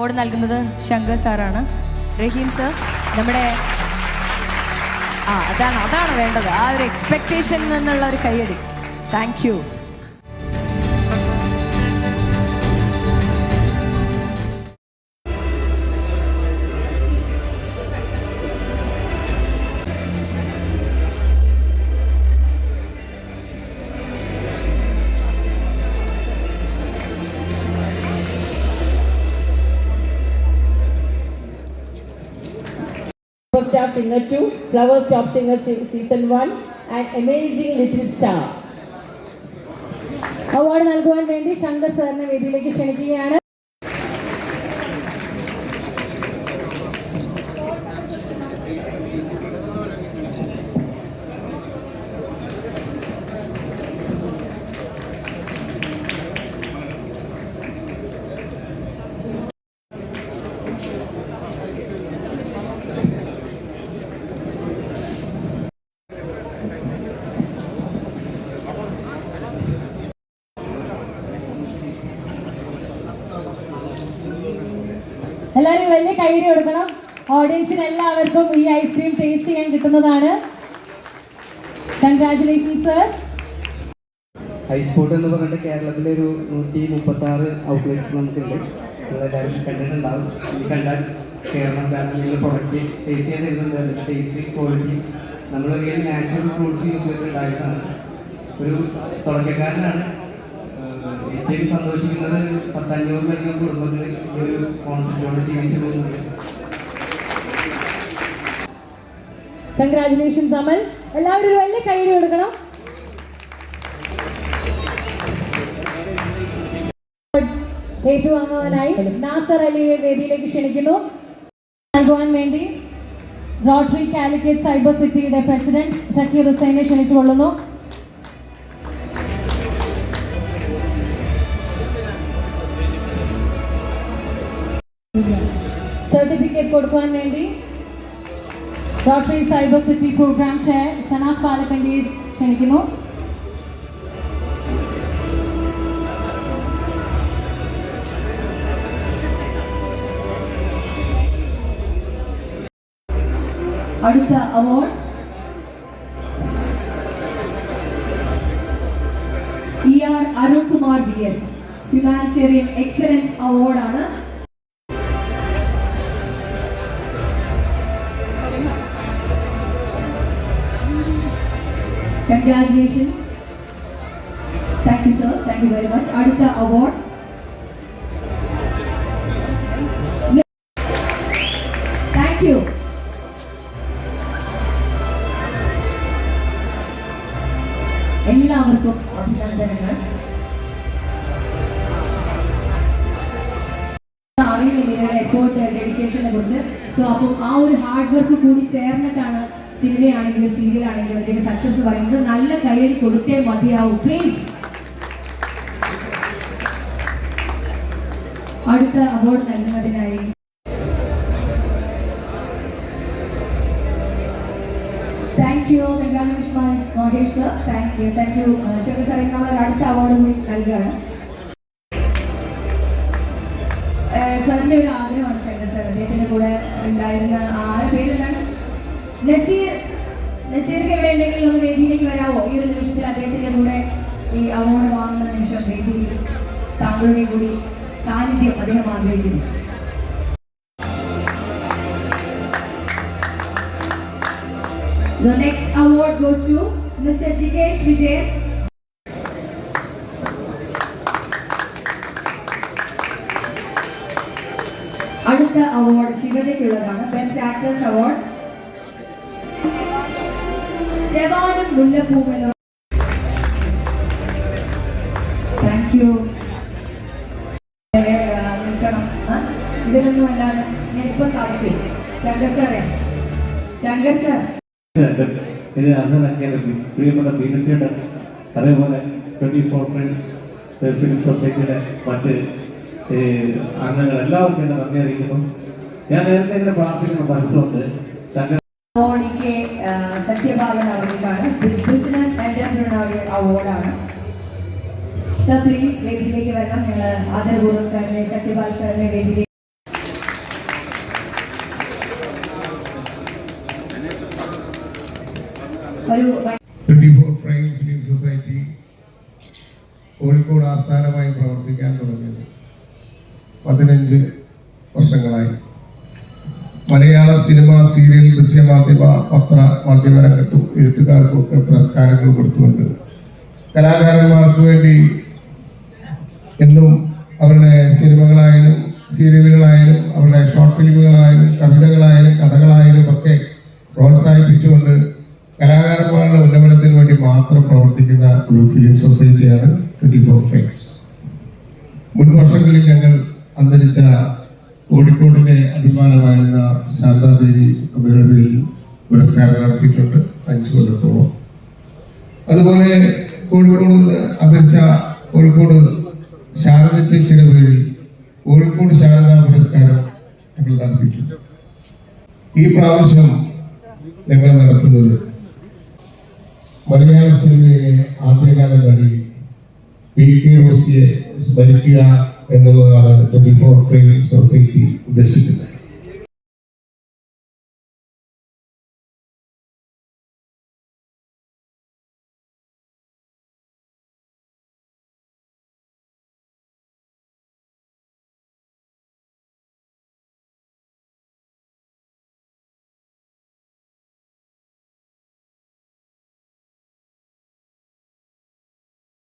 Award നൽകുന്നത് ശങ്കർ സാറാണ്. റഹീം sir നമ്മുടെ ആ അതാണ് അതാണ് വേണ്ടത്. ആ ഒരു എക്സ്പെക്ടേഷൻ നിന്നുള്ള ഒരു കൈയടി. Thank Singer 2, Flowers Top Singer Season 1, and Amazing Little Star. Award നൽകുവാൻ വേണ്ടി ശങ്കർ സാറിനെ വേദിയിലേക്ക് ക്ഷണിക്കുകയാണ് എല്ലാവരും വലിയ കൈയ്യടി കൊടുക്കണം. ഓഡിയൻസിന് എല്ലാവർക്കും ഈ ഐസ്ക്രീം ടേസ്റ്റ് ചെയ്യാൻ കിട്ടുന്നതാണ്. കൺഗ്രാറ്റുലേഷൻ സർ ഐസ് ഫുഡ് എന്ന് പറഞ്ഞിട്ട് കേരളത്തിലെ ഒരു നൂറ്റി മുപ്പത്തി ആറ് ഔട്ട്ലെറ്റ്സ് നമുക്കുണ്ട് നിങ്ങളെല്ലാവരും കണ്ടിട്ടുണ്ടാവും. ഇത് കണ്ടാൽ കേരളം നിങ്ങൾ പ്രൊഡക്റ്റ് ടേസ്റ്റ് ചെയ്യാൻ തരുന്നുണ്ട്. ടേസ്റ്റ് ക്വാളിറ്റി നമ്മൾ നാച്ചുറൽ ഫ്രൂട്ട്സ് യൂസ് ചെയ്തിട്ടുണ്ടായതാണ് ഒരു തുടക്കക്കാരനാണ്. ഏറ്റവും സന്തോഷിക്കുന്നത് പത്തഞ്ഞൂറിലധികം കുടുംബങ്ങൾ ഈ ഒരു കോൺസെപ്റ്റോട് ജീവിച്ചു പോകുന്നുണ്ട് കൺഗ്രാറ്റുലേഷൻസ് അമൽ എല്ലാവരും വലിയ കൈയ്യടി കൊടുക്കണം. ഏറ്റുവാങ്ങുവാനായി നാസർ അലിയെ വേദിയിലേക്ക് ക്ഷണിക്കുന്നു. നൽകുവാൻ വേണ്ടി റോട്ടറി കാലിക്കറ്റ് സൈബർ സിറ്റിയുടെ പ്രസിഡന്റ് സക്കീർ ഹുസൈനെ ക്ഷണിച്ചുകൊള്ളുന്നു കൊടുക്കുവാൻ വേണ്ടി rotary cyber city programme chair Sanaf പാലക്കണ്ടിയെ ക്ഷണിക്കുന്നു അടുത്ത award E R Arunkumar B S humanitarian excellence അവാർഡാണ് congratulation thank you sir thank you very much അടുത്ത അവാർഡ് താങ്ക് യു എല്ലാവർക്കും അഭിനന്ദനങ്ങൾ. അറിയുന്നില്ല എഫേർട്ട് ഡെഡിക്കേഷനെ കുറിച്ച്. സോ അപ്പം ആ ഒരു ഹാർഡ് വർക്ക് കൂടി ചേർന്നിട്ടാണ് സിനിമയാണെങ്കിലും സീരിയൽ ആണെങ്കിലും ഇതിന്റെ സക്സസ് പറയുന്നത് നല്ല കയ്യിൽ കൊടുത്തേ മതിയാവും പ്ലീസ് അടുത്ത അവാർഡ് നൽകുന്നതിനായി thank you Mohesh sir thank you thank you Shankar sir നമ്മൾ അടുത്ത അവാർഡ് കൂടി നൽകുകയാണ്. സാറിന്റെ ഒരു ഒരു നിമിഷത്തിൽ അദ്ദേഹത്തിന്റെ കൂടെ ഈ അവാർഡ് വാങ്ങുന്ന നിമിഷം വേദിയിൽ താങ്കളുടെ കൂടി സാന്നിധ്യം അദ്ദേഹം ആഗ്രഹിക്കുന്നു The next award goes to Mr. Dikesh Vijay. അടുത്ത അവാർഡ് ശിവതയ്ക്കുള്ളതാണ് ബെസ്റ്റ് ആക്ടേഴ്സ് അവാർഡ് ജവാനും മുല്ലപ്പൂവും എന്ന അല്ലാതെ ഞാനിപ്പോ സാധിച്ചു. ശങ്കർ സാറേ ശങ്കർ സാർ. ഇത് അക്കാദമി പ്രിയപ്പെട്ട ബീനച്ചേട്ടൻ അതേപോലെ ട്വന്റി ഫോർ ഫ്രണ്ട്സ് ഫിലിം സൊസൈറ്റിയുടെ മറ്റ് അംഗങ്ങൾ എല്ലാവർക്കും എന്നെ നന്ദി അറിയിക്കുന്നു. ഞാൻ നേരത്തെ ഇങ്ങനെ പ്രാർത്ഥിക്കുന്ന മനസ്സുണ്ട്. അവാർഡിക്ക് സത്യപാലൻ അവർക്കാണ് ബിസിനസ് എന്റർപ്രണറിയൽ അവാർഡാണ് സർ പ്ലീസ് വേദിയിലേക്ക് വരണം. ഞങ്ങൾ ആദരപൂർവം സാറിനെ സത്യപാൽ സാറിനെ വേദിയിലേക്ക് ഒരു twenty four prime film society Kozhikode ആസ്ഥാനമായി പ്രവർത്തിക്കാൻ തുടങ്ങിയത് പതിനഞ്ച് വർഷങ്ങളായി. മലയാള സിനിമ സീരിയൽ ദൃശ്യമാധ്യമ പത്ര മാധ്യമരംഗത്തും എഴുത്തുകാർക്കൊക്കെ പുരസ്കാരങ്ങൾ കൊടുത്തുകൊണ്ട് കലാകാരന്മാർക്ക് വേണ്ടി എന്നും അവരുടെ സിനിമകളായാലും സീരിയലുകളായാലും അവരുടെ ഷോർട്ട് ഫിലിമുകളായാലും കവിതകളായാലും കഥകളായാലും ഒക്കെ പ്രോത്സാഹിപ്പിച്ചുകൊണ്ട് കലാകാരന്മാരുടെ ഉന്നമനത്തിന് വേണ്ടി മാത്രം പ്രവർത്തിക്കുന്ന ഒരു ഫിലിം സൊസൈറ്റിയാണ് ട്വന്റി ഫോർ മുൻ വർഷങ്ങളിൽ ഞങ്ങൾ അന്തരിച്ച കോഴിക്കോടിന്റെ അഭിമാനമായിരുന്ന ശാന്താദേവി അമ്മയുടെ പുരസ്കാരം നടത്തിയിട്ടുണ്ട് അഞ്ചു കൊല്ലത്തോളം. അതുപോലെ കോഴിക്കോട് അന്തരിച്ച കോഴിക്കോട് ശാരദ ചേച്ചിയുടെ പേരിൽ കോഴിക്കോട് ശാരദ പുരസ്കാരം ഞങ്ങൾ നടത്തിയിട്ടുണ്ട്. ഈ പ്രാവശ്യം ഞങ്ങൾ നടത്തുന്നത് മലയാള സിനിമയിലെ ആദ്യകാല നടി പി കെ റോസിയെ സ്മരിക്കുക എന്നുള്ളതാണ് ട്വന്റി ഫോർ സൊസൈറ്റി ഉദ്ദേശിക്കുന്നത്.